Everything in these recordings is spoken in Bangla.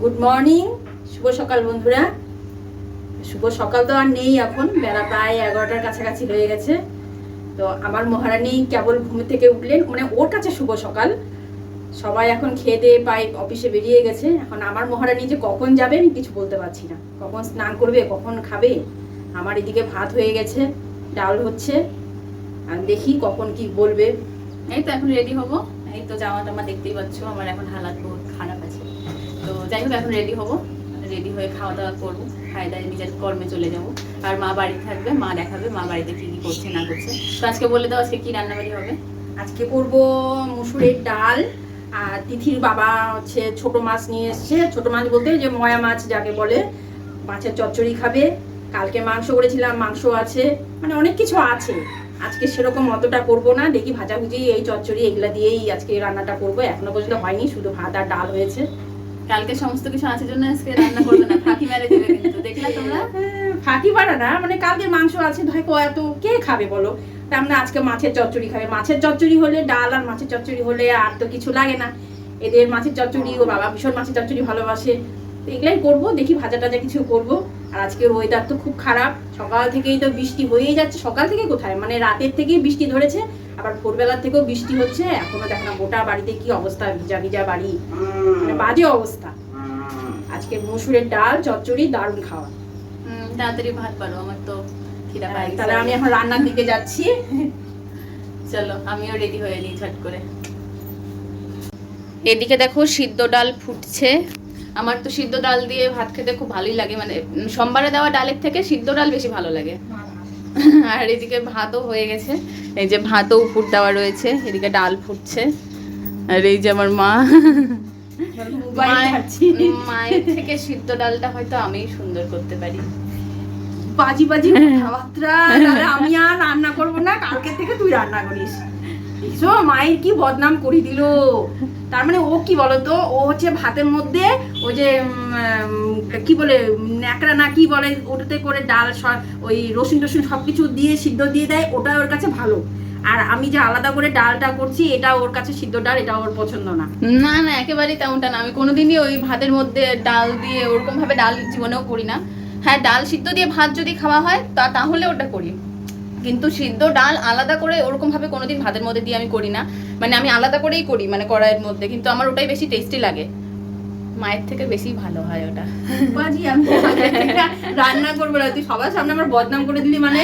গুড মর্নিং শুভ সকাল, বন্ধুরা। শুভ সকাল তো আর নেই এখন। বেলা প্রায় এগারোটার কাছাকাছি হয়ে গেছে। তো আমার মহারানী কেবল ঘুম থেকে উঠলেন। মানে ওর কাছে শুভ সকাল। সবাই এখন খেয়ে দিয়ে পাই অফিসে বেরিয়ে গেছে। এখন আমার মহারানী যে কখন যাবে আমি কিছু বলতে পারছি না। কখন স্নান করবে, কখন খাবে? আমার এদিকে ভাত হয়ে গেছে, ডাল হচ্ছে। আর দেখি কখন কি বলবে। এই তো এখন রেডি হব। এই তো জামা টামা দেখতেই পাচ্ছ। আমার এখন হালাত বহুত খারাপ আছে। তো যাই হোক, এখন রেডি হব। রেডি হয়ে খাওয়া দাওয়া করব। খাই দায় নিজের কর্মে চলে যাব। আর মা বাড়ি থাকবে, মা দেখাবে মা বাড়িতে কি কি করছে, না করছে। তো আজকে বলে দাও, আজকে কি রান্নাবাড়ি হবে? আজকে করব মুসুরের ডাল আর তিথির বাবা হচ্ছে ছোট মাছ নিয়ে এসছে। ছোট মাছ বলতে যে ময়া মাছ যাকে বলে, মাছের চচ্চড়ি খাবে। কালকে মাংস করেছিলাম, মাংস আছে। মানে অনেক কিছু আছে। আজকে সেরকম অতটা করব না। দেখি ভাজাভুজি, এই চচ্চড়ি, এগুলা দিয়েই আজকে রান্নাটা করব। এখনও পর্যন্ত হয়নি, শুধু ভাত আর ডাল হয়েছে। কালকে সমস্ত কিছু আছে জন্য আজকে রান্না করবে না ফাঁকি মেরে দেবে কিন্তু দেখলা তোমরা? হ্যাঁ, ফাঁকি পাড়া না মানে কালকে মাংস আছে ভাই কো এত কে খাবে বলো? তার মানে আজকে মাছের চচ্চড়ি খাবে। মাছের চচ্চড়ি হলে ডাল আর মাছের চচ্চড়ি হলে আর তো কিছু লাগে না। এদের মাছের চচ্চড়ি ও বাবা ভীষণ মাছের চচ্চড়ি ভালোবাসে। তো এগুলাই করব দেখি ভাজা টাজা কিছু করব। আর আজকের ওয়েদার তো খুব খারাপ। সকাল থেকেই তো বৃষ্টি হয়েই যাচ্ছে। সকাল থেকে কোথায়? মানে রাতের থেকেই বৃষ্টি ধরেছে আবার ভোরবেলা থেকেও বৃষ্টি হচ্ছে। এখনও দেখো না গোটা বাড়িতে কি অবস্থা ভিজা ভিজা বাড়ি। মানে বাজে অবস্থা। আজকে মসুরের ডাল চচ্চড়ি দারুণ খাওয়া। হুম, তাড়াতাড়ি ভাত পারো আমার তো খিদা পাই তাহলে আমি এখন রান্নার দিকে যাচ্ছি। চলো আমিও রেডি হয়ে নিই ঝট করে। এদিকে দেখো সিদ্ধ ডাল ফুটছে। আমার তো সিদ্ধ ডাল দিয়ে ভাত খেতে খুব ভালোই লাগে মানে সোমবারে দেওয়া ডালের থেকে সিদ্ধ ডাল বেশি ভালো লাগে। আর এদিকে ভাতও হয়ে গেছে এই যে ভাতও উপর দেওয়া রয়েছে এদিকে ডাল ফুটছে আর এই যে আমার মা। মায়ের- থেকে সিদ্ধ ডালটা হয়তো আমিই সুন্দর করতে পারি। বাজি বাজি কথাবার্তা আমি আর রান্না করব না কালকে থেকে তুই রান্না করিস। দেখছ মায়ের কি বদনাম করে দিল? তার মানে ও কি বলতো? ও হচ্ছে ভাতের মধ্যে ওই যে কি বলে, ন্যাকড়া না কি বলে, ওটাতে করে ডাল স- ওই রসুন টসুন সবকিছু দিয়ে সিদ্ধ দিয়ে দেয়, ওটা ওর কাছে ভালো। আর আমি যে আলাদা করে ডালটা করছি, এটা ওর কাছে সিদ্ধ ডাল, এটা ওর পছন্দ না। না না, একেবারেই তেমনটা না। আমি কোনোদিনই ওই ভাতের মধ্যে ডাল দিয়ে ওরকম ভাবে ডাল জীবনেও করি না। হ্যাঁ ডাল সিদ্ধ দিয়ে ভাত যদি খাওয়া হয়, তা, তাহলে ওটা করি। কিন্তু সিদ্ধ ডাল আলাদা করে ওরকম ভাবে কোনোদিন ভাতের মধ্যে দিয়ে আমি করি না। মানে আমি আলাদা করেই করি মানে কড়াইয়ের মধ্যে। কিন্তু আমার ওটাই বেশি টেস্টি লাগে। মায়ের থেকে বেশি ভালো হয় ওটা। বাজি আমি রান্না করব না। তুই সবার সামনে আমার বদনাম করে দিলি মানে?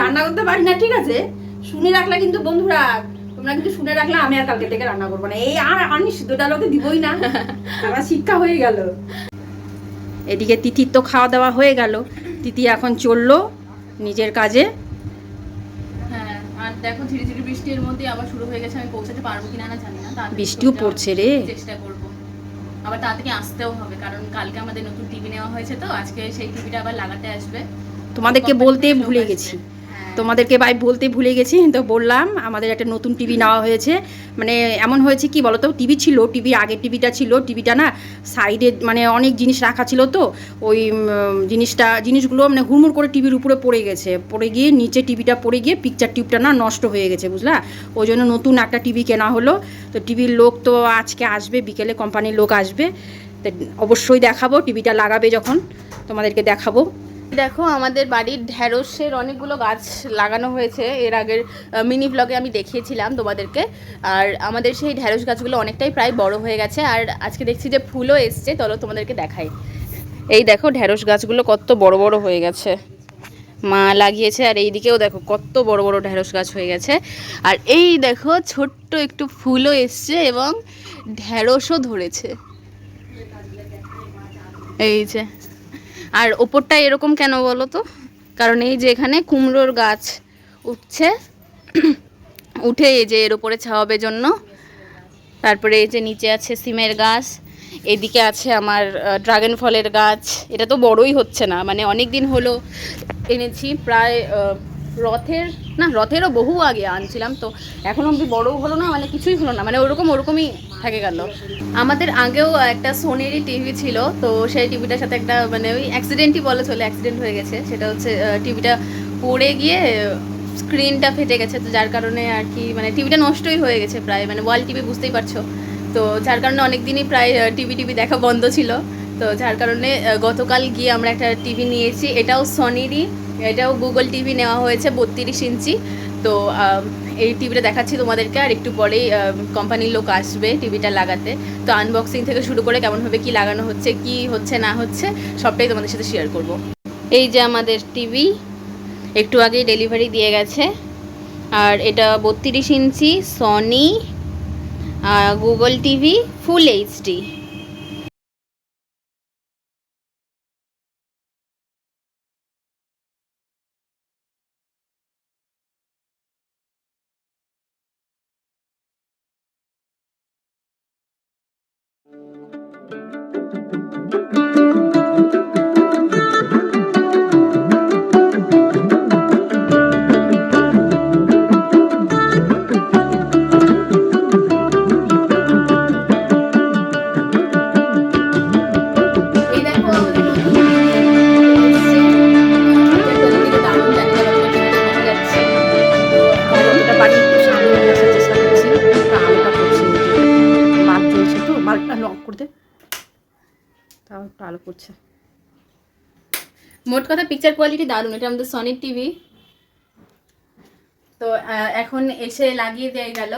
রান্না করতে পারি না ঠিক আছে? শুনে রাখলে কিন্তু বন্ধুরা তোমরা কিন্তু শুনে রাখলে আমি আর কালকে থেকে রান্না করব না। এই আর আমি সিদ্ধ ডাল ওকে দিবই না। আমার শিক্ষা হয়ে গেল। এদিকে তিথির তো খাওয়া দাওয়া হয়ে গেল। তিথি এখন চলল নিজের কাজে। দেখো ধীরে ধীরে বৃষ্টির মধ্যে আবার শুরু হয়ে গেছে আমি পৌঁছাতে পারব কিনা না জানি না তা বৃষ্টিও পড়ছে রে। চেষ্টা করব আবার তাড়াতাড়ি আসতেও হবে কারণ কালকে আমাদের নতুন টিভি নেওয়া হয়েছে তো আজকে সেই টিভিটা আবার লাগাতে আসবে তোমাদেরকে বলতে ভুলে গেছি। তোমাদেরকে ভাই বলতে ভুলে গেছি, তো বললাম আমাদের একটা নতুন টিভি নেওয়া হয়েছে। মানে এমন হয়েছে কি বলতো, টিভি ছিল, টিভি আগের টিভিটা ছিল, টিভিটা না সাইডে মানে অনেক জিনিস রাখা ছিল তো, ওই জিনিসটা, জিনিসগুলো মানে হুড়মুড় করে টিভির উপরে পড়ে গেছে। পড়ে গিয়ে নিচে টিভিটা পড়ে গিয়ে পিকচার টিউবটা না নষ্ট হয়ে গেছে, বুঝলা? ওই জন্য নতুন একটা টিভি কেনা হলো। তো টিভির লোক তো আজকে আসবে, বিকেলে কোম্পানির লোক আসবে। তো অবশ্যই দেখাবো, টিভিটা লাগাবে যখন তোমাদেরকে দেখাবো। দেখো, আমাদের বাড়ির ঢ্যাঁড়সের অনেকগুলো গাছ লাগানো হয়েছে। এর আগের মিনি ব্লগে আমি দেখিয়েছিলাম তোমাদেরকে। আর আমাদের সেই ঢ্যাঁড়স গাছগুলো অনেকটাই প্রায় বড় হয়ে গেছে। আর আজকে দেখছি যে ফুলও এসছে, চলো তোমাদেরকে দেখাই। এই দেখো, ঢ্যাঁড়স গাছগুলো কত বড় বড় হয়ে গেছে। মা লাগিয়েছে, আর এই দিকেও দেখো, কত বড় বড় ঢ্যাঁড়স গাছ হয়ে গেছে। আর এই দেখো, ছোট্ট একটু ফুলও এসছে এবং ঢ্যাঁড়সও ধরেছে। এই যে আর ওপরটা এরকম কেন বলো তো? কারণ এই যে এখানে কুমড়োর গাছ উঠছে, উঠে এই যে এর উপরে ছাওয়াবে জন্য। তারপরে এই যে নিচে আছে সিমের গাছ, এদিকে আছে আমার ড্রাগন ফলের গাছ। এটা তো বড়ই হচ্ছে না মানে অনেক দিন হলো এনেছি, প্রায় রথের, না, রথেরও বহু আগে আনছিলাম তো এখন অবধি বড়ও হলো না মানে কিছুই হলো না মানে ওরকম ওরকমই থেকে গেল। আমাদের আগেও একটা সোনিরই টিভি ছিল, তো সেই টিভিটার সাথে একটা মানে ওই অ্যাক্সিডেন্টই বলে চলে অ্যাক্সিডেন্ট হয়ে গেছে। সেটা হচ্ছে টিভিটা পড়ে গিয়ে স্ক্রিনটা ফেটে গেছে, তো যার কারণে আর কি মানে টিভিটা নষ্টই হয়ে গেছে প্রায় মানে ওয়াল টিভি বুঝতেই পারছ। তো যার কারণে অনেক দিনই প্রায় টিভি টিভি দেখা বন্ধ ছিল। তো যার কারণে গতকাল গিয়ে আমরা একটা টিভি নিয়েছি, এটাও সনিরই এটাও গুগল টিভি নেওয়া হয়েছে বত্রিশ ইঞ্চি। তো এই টিভিটা দেখাচ্ছি তোমাদেরকে, আর একটু পরেই কোম্পানির লোক আসবে টিভিটা লাগাতে। তো আনবক্সিং থেকে শুরু করে কেমনভাবে কি লাগানো হচ্ছে, কি হচ্ছে, না হচ্ছে, সবটাই তোমাদের সাথে শেয়ার করব। এই যে আমাদের টিভি একটু আগেই ডেলিভারি দিয়ে গেছে। আর এটা বত্রিশ inch Sony Google TV full HD এই লক করে দে তাও একটু আলো করছে মোট কথা পিকচার কোয়ালিটি দারুণ, এটা আমাদের সনির টিভি তো এখন এসে লাগিয়ে দিয়ে গেল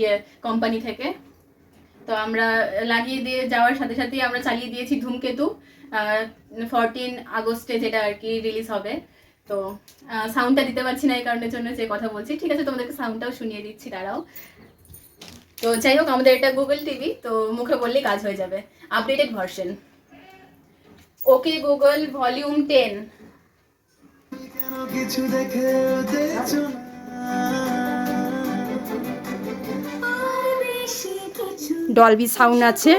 ইয়ে কোম্পানি থেকে। তো আমরা লাগিয়ে দিয়ে যাওয়ার সাথে সাথেই আমরা চালিয়ে দিয়েছি ধূমকেতু ফরটিন আগস্টে যেটা আর কি রিলিজ হবে। তো সাউন্ডটা দিতে পারছি না এই কারণের জন্য যে কথা বলছি। ঠিক আছে, তোমাদেরকে সাউন্ডটাও শুনিয়ে দিচ্ছি, দাঁড়াও। তো যাই হোক আমাদের এটা গুগল টিভি তো মুখে বললেই কাজ হয়ে যাবে। Updated version okay Google volume ten কিছু দেখে ডলবি সাউন্ড আছে।